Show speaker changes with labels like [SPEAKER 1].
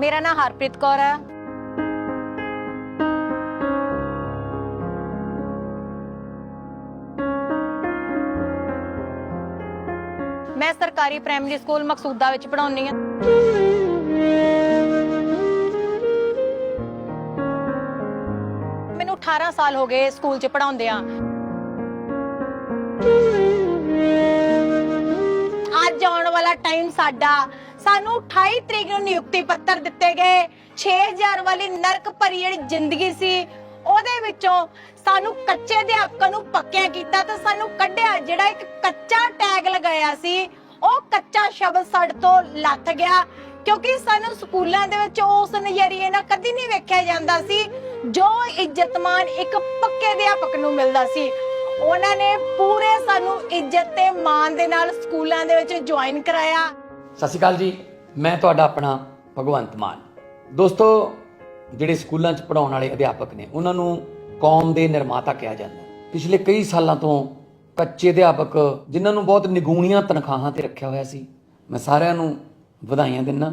[SPEAKER 1] ਮੇਰਾ ਨਾਮ ਹਰਪ੍ਰੀਤ ਕੌਰ ਹੈ। ਮੈਂ ਸਰਕਾਰੀ ਪ੍ਰਾਇਮਰੀ ਸਕੂਲ ਮਕਸੂਦਾ ਵਿੱਚ ਪੜ੍ਹਾਉਂਦੀ ਹਾਂ। ਮੈਨੂੰ 18 ਸਾਲ ਹੋ ਗਏ ਸਕੂਲ 'ਚ ਪੜ੍ਹਾਉਂਦੇ ਆ ਅੱਜ ਆਉਣ ਵਾਲਾ ਟਾਈਮ ਸਾਡਾ ਸਾਨੂੰ 28 ਤਰੀਕ ਨੂੰ ਨਿਯੁਕਤੀ ਪੱਤਰ ਦਿੱਤੇ ਗਏ। 6000 ਵਾਲੀ ਨਰਕ ਭਰੀ ਜਿਹੜੀ ਜ਼ਿੰਦਗੀ ਸੀ, ਉਹਦੇ ਵਿੱਚੋਂ ਸਾਨੂੰ ਕੱਚੇ ਅਧਿਆਪਕਾਂ ਨੂੰ ਪੱਕਿਆ ਕੀਤਾ ਤੇ ਸਾਨੂੰ ਕੱਢਿਆ। ਜਿਹੜਾ ਇੱਕ ਕੱਚਾ ਟੈਗ ਲਗਾਇਆ ਸੀ, ਉਹ ਕੱਚਾ ਸ਼ਬਦ ਸਾਡੇ ਤੋਂ ਲੱਥ ਗਿਆ। ਕਿਉਂਕਿ ਸਾਨੂੰ ਸਕੂਲਾਂ ਦੇ ਵਿੱਚ ਉਸ ਨਜ਼ਰੀਏ ਨਾਲ ਕਦੀ ਨਹੀਂ ਵੇਖਿਆ ਜਾਂਦਾ ਸੀ, ਜੋ ਇੱਜ਼ਤਮਾਨ ਇੱਕ ਪੱਕੇ ਅਧਿਆਪਕ ਨੂੰ ਮਿਲਦਾ ਸੀ। ਉਹਨਾਂ ਨੇ ਪੂਰੇ ਸਾਨੂੰ ਇੱਜ਼ਤ ਤੇ ਮਾਣ ਦੇ ਨਾਲ ਸਕੂਲਾਂ ਦੇ ਵਿੱਚ ਜੁਆਇਨ ਕਰਾਇਆ।
[SPEAKER 2] ਸਤਿ ਸ਼੍ਰੀ ਅਕਾਲ ਜੀ। ਮੈਂ ਤੁਹਾਡਾ ਆਪਣਾ ਭਗਵੰਤ ਮਾਨ। ਦੋਸਤੋ, ਜਿਹੜੇ ਸਕੂਲਾਂ 'ਚ ਪੜਾਉਣ ਵਾਲੇ ਅਧਿਆਪਕ ਨੇ, ਉਹਨਾਂ ਨੂੰ ਕੌਮ ਦੇ ਨਿਰਮਾਤਾ ਕਿਹਾ ਜਾਂਦਾ। ਪਿਛਲੇ ਕਈ ਸਾਲਾਂ ਤੋਂ ਕੱਚੇ ਅਧਿਆਪਕ, ਜਿਨ੍ਹਾਂ ਨੂੰ ਬਹੁਤ ਨਿਗੂਣੀਆਂ ਤਨਖਾਹਾਂ ਤੇ ਰੱਖਿਆ ਹੋਇਆ ਸੀ, ਮੈਂ ਸਾਰਿਆਂ ਨੂੰ ਵਧਾਈਆਂ ਦਿੰਦਾ।